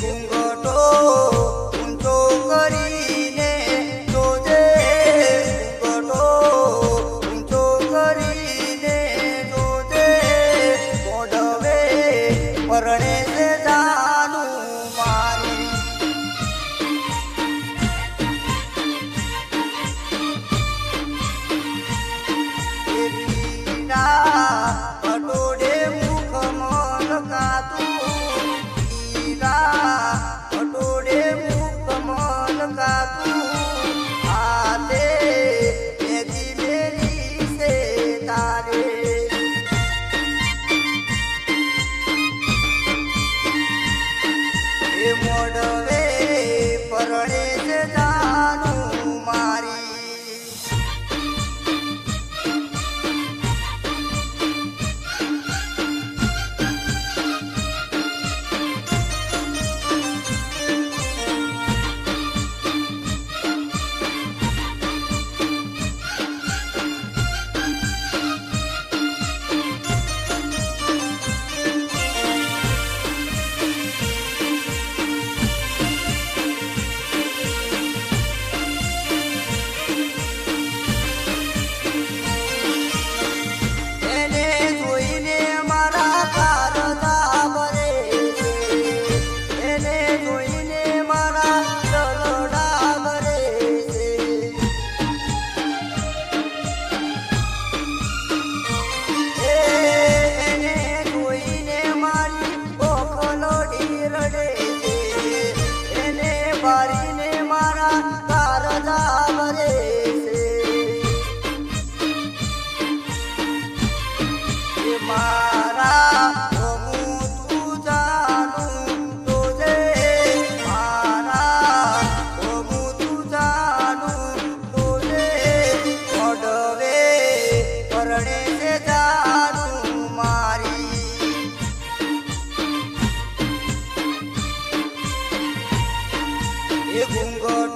según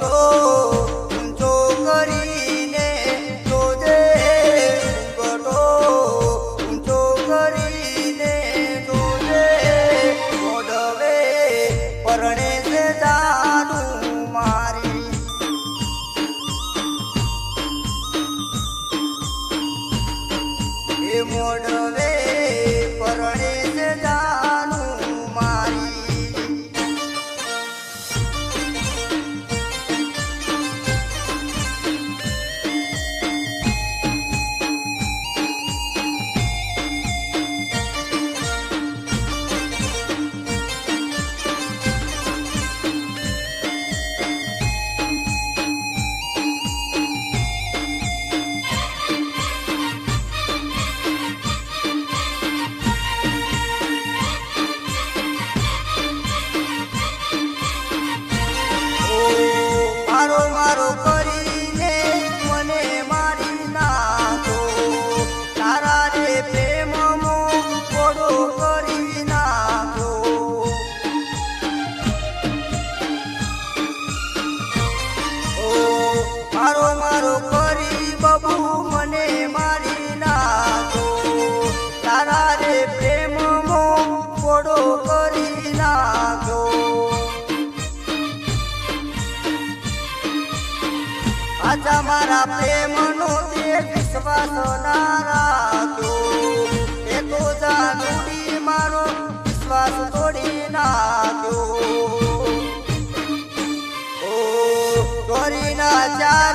know. તારા પ્રેમનો તે વિશ્વાસ ના રાખો. એ તો જાનુડી મારો વિશ્વાસ તોડી નાખ્યો. ઓ ના ચાર